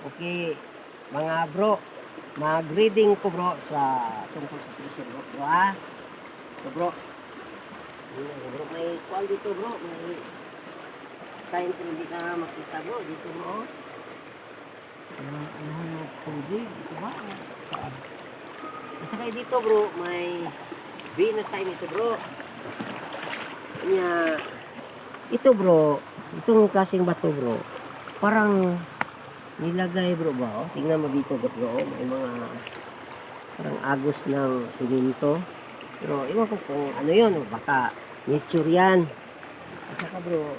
Okay, mga bro, mag-reading ko bro sa tungkol sa pressure bro, bro ha? So bro, Ayan, bro, may kual dito bro, may sign ko hindi ka makita bro, dito bro. Ano, ano yung tubig, dito ba? Saan? Basta kayo dito bro, may B na sign ito bro. Kanya, ito bro, itong klaseng bato bro, parang nilagay bro ba? Oh? Tingnan mo dito bro, oh. may mga parang agos ng siminto. Pero iwan ko kung ano yun, oh, baka nature yan. At saka bro,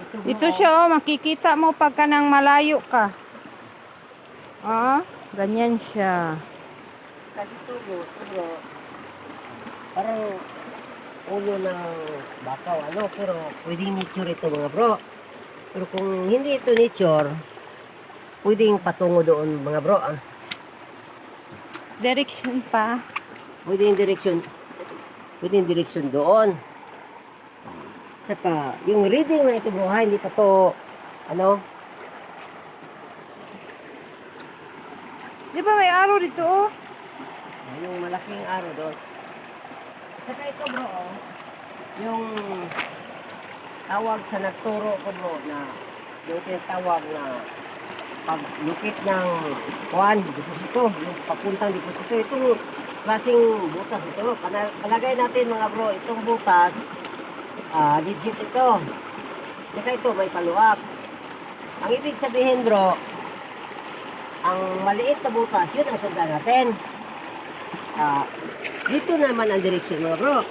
ito, bro, Ito siya oh, makikita mo pagka nang malayo ka. Ah, ganyan siya. Saka dito bro, ito bro, parang ulo ng bakaw, ano, pero pwedeng nature ito mga bro. Pero kung hindi ito nature, pwedeng patungo doon mga bro. Ah. Direction pa. Pwede yung direksyon, pwede yung direksyon doon. Saka, yung reading na ito bro, ha, hindi pa to, ano, Di ba may araw dito oh? yung malaking araw doon. Saka ito bro, oh, yung tawag sa nagturo ko bro na yung tinatawag na paglukit ng kuan, deposito, yung papuntang deposito, itong klaseng butas ito. Palagay natin mga bro, itong butas, ah legit ito. Saka ito, may paluap. Ang ibig sabihin bro, ang maliit na butas, yun ang sundan natin. Ah, dito naman ang direksyon mga bro.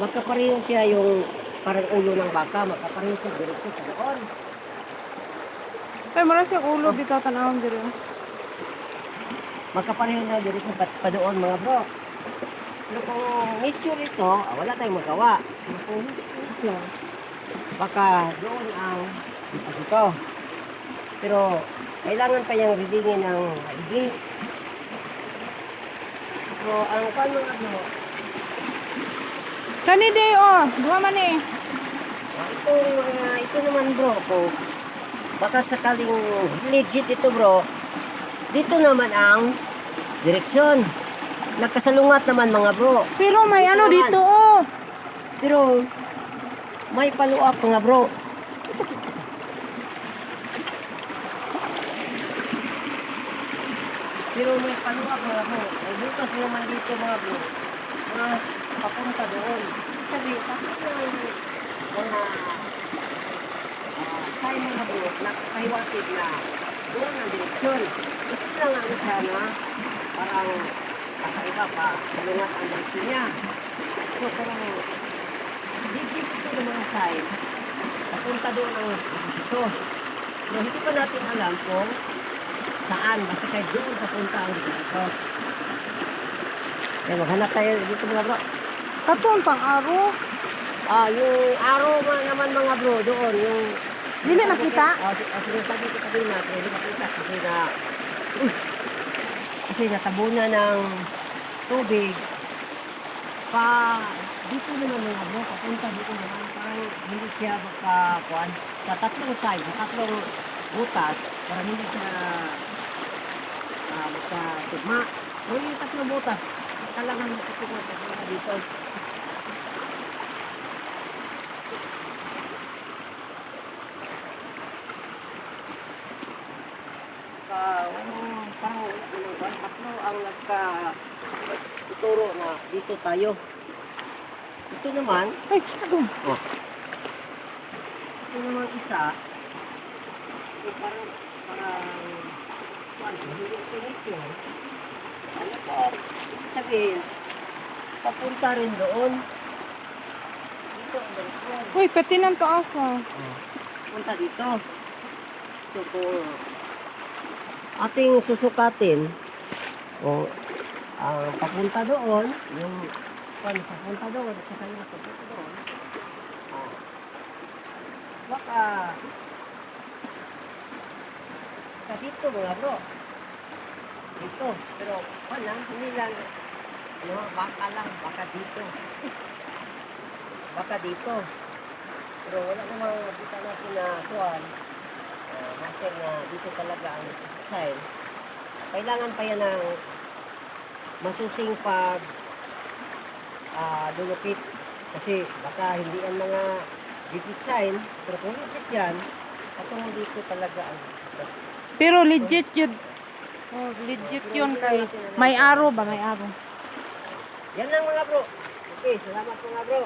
Magkapareho siya yung parang ulo ng baka, magkapareho siya direksyon sa doon. Ay, mara siya ulo bitaw tanawon diri. oh. Magkapareho na direksyon pa, pa doon mga bro. Pero kung nature ito, ah, wala tayong magawa. Baka doon ang ito. Pero kailangan pa niyang readingin ng maigi. So, ang kwan mga bro, Kani di oh, duha man eh. Ah, Ito, mga, ito naman bro, kung baka sakaling legit ito bro, dito naman ang direksyon. Nagkasalungat naman mga bro. Pero may Dito ano naman. dito oh. Pero may follow-up mga bro. Pero may follow-up mga bro. May butas naman dito mga bro. Mga papunta doon. Sabihin, tapos yung mga sign mga bro, nakahiwatig na doon ang direksyon. Ito lang ang isa na parang kakaiba pa, salungat ang direksyon niya. So, parang legit ito ng mga sign. Papunta doon ang ito. Pero hindi pa natin alam kung saan. Basta kahit doon papunta ang dito. Kaya maghanap tayo dito mga bro. Katon pang araw. Ah, yung araw ma- naman mga bro doon, yung... Dili makita? Ah, si- ah, sinasabi ko kanina, pero hindi makita kasi na... Kasi ng tubig. Pa, dito naman mga bro, papunta dito naman, parang hindi siya makakuan. Sa tatlong side, sa tatlong butas, parang hindi siya ah, makatugma. Pero yung tatlong butas, talagang makatugma dito. Ka, oh, parang ano ba, tatlo ang nagka tuturo na dito tayo. Ito naman, Ay, ano? oh. Ito naman isa, eh, parang, parang, parang, hindi ito nito. Ano po, sabihin, papunta rin doon. Dito ang direksyon. Uy, pati nang taas ah. punta dito. So, kung ating susukatin, o ang papunta doon, yung kung papunta doon, at saka yung papunta doon, ah, baka baka dito mga bro. Dito. Pero wala, hindi lang. Ano, baka lang, baka dito. baka dito. Pero wala namang makita natin na kuhan. master na dito talaga ang style. Kailangan pa yan ng masusing pag ah dulukit. Kasi baka hindi yan mga digit sign, pero kung legit yan, patungo dito talaga ang Pero legit yun. Oh, legit yun kay may araw ba may araw. Yan lang mga bro. Okay, salamat mga bro.